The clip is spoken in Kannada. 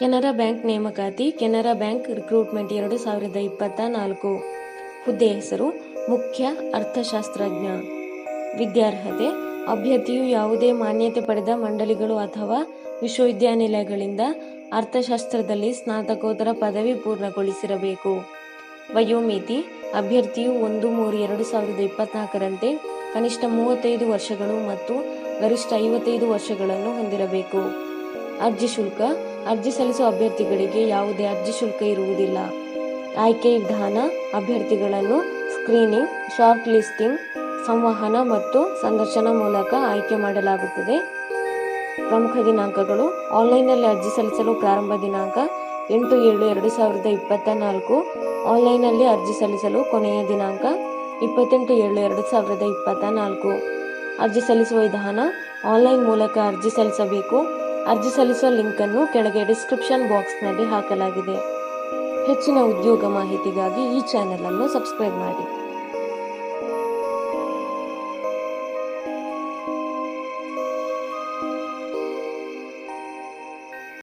ಕೆನರಾ ಬ್ಯಾಂಕ್ ನೇಮಕಾತಿ, ಕೆನರಾ ಬ್ಯಾಂಕ್ ರಿಕ್ರೂಟ್ಮೆಂಟ್ ಎರಡು ಸಾವಿರದ ಇಪ್ಪತ್ತ ನಾಲ್ಕು. ಹುದ್ದೆ ಹೆಸರು ಮುಖ್ಯ ಅರ್ಥಶಾಸ್ತ್ರಜ್ಞ. ವಿದ್ಯಾರ್ಹತೆ, ಅಭ್ಯರ್ಥಿಯು ಯಾವುದೇ ಮಾನ್ಯತೆ ಪಡೆದ ಮಂಡಳಿಗಳು ಅಥವಾ ವಿಶ್ವವಿದ್ಯಾನಿಲಯಗಳಿಂದ ಅರ್ಥಶಾಸ್ತ್ರದಲ್ಲಿ ಸ್ನಾತಕೋತ್ತರ ಪದವಿ ಪೂರ್ಣಗೊಳಿಸಿರಬೇಕು. ವಯೋಮಿತಿ, ಅಭ್ಯರ್ಥಿಯು ಒಂದು ಮೂರು ಎರಡು ಸಾವಿರದ ಇಪ್ಪತ್ನಾಲ್ಕರಂತೆ ಕನಿಷ್ಠ ಮೂವತ್ತೈದು ವರ್ಷಗಳು ಮತ್ತು ಗರಿಷ್ಠ ಐವತ್ತೈದು ವರ್ಷಗಳನ್ನು ಹೊಂದಿರಬೇಕು. ಅರ್ಜಿ ಶುಲ್ಕ ಅರ್ಜಿ ಸಲ್ಲಿಸುವ ಅಭ್ಯರ್ಥಿಗಳಿಗೆ ಯಾವುದೇ ಅರ್ಜಿ ಶುಲ್ಕ ಇರುವುದಿಲ್ಲ. ಆಯ್ಕೆ ವಿಧಾನ, ಅಭ್ಯರ್ಥಿಗಳನ್ನು ಸ್ಕ್ರೀನಿಂಗ್ ಶಾರ್ಟ್ ಲಿಸ್ಟಿಂಗ್ ಸಂವಹನ ಮತ್ತು ಸಂದರ್ಶನ ಮೂಲಕ ಆಯ್ಕೆ ಮಾಡಲಾಗುತ್ತದೆ. ಪ್ರಮುಖ ದಿನಾಂಕಗಳು, ಆನ್ಲೈನ್ನಲ್ಲಿ ಅರ್ಜಿ ಸಲ್ಲಿಸಲು ಪ್ರಾರಂಭ ದಿನಾಂಕ ಎಂಟು ಏಳು ಎರಡು ಸಾವಿರದ ಇಪ್ಪತ್ತ ನಾಲ್ಕು, ಆನ್ಲೈನ್ನಲ್ಲಿ ಅರ್ಜಿ ಸಲ್ಲಿಸಲು ಕೊನೆಯ ದಿನಾಂಕ ಇಪ್ಪತ್ತೆಂಟು ಏಳು ಎರಡು ಸಾವಿರದ ಇಪ್ಪತ್ತ ನಾಲ್ಕು. ಅರ್ಜಿ ಸಲ್ಲಿಸುವ ವಿಧಾನ, ಆನ್ಲೈನ್ ಮೂಲಕ ಅರ್ಜಿ ಸಲ್ಲಿಸಬೇಕು. ಅರ್ಜಿ ಸಲ್ಲಿಸುವ ಲಿಂಕನ್ನು ಕೆಳಗೆ ಡಿಸ್ಕ್ರಿಪ್ಷನ್ ಬಾಕ್ಸ್ನಲ್ಲಿ ಹಾಕಲಾಗಿದೆ. ಹೆಚ್ಚಿನ ಉದ್ಯೋಗ ಮಾಹಿತಿಗಾಗಿ ಈ ಚಾನೆಲ್ ಅನ್ನು ಸಬ್ಸ್ಕ್ರೈಬ್ ಮಾಡಿ.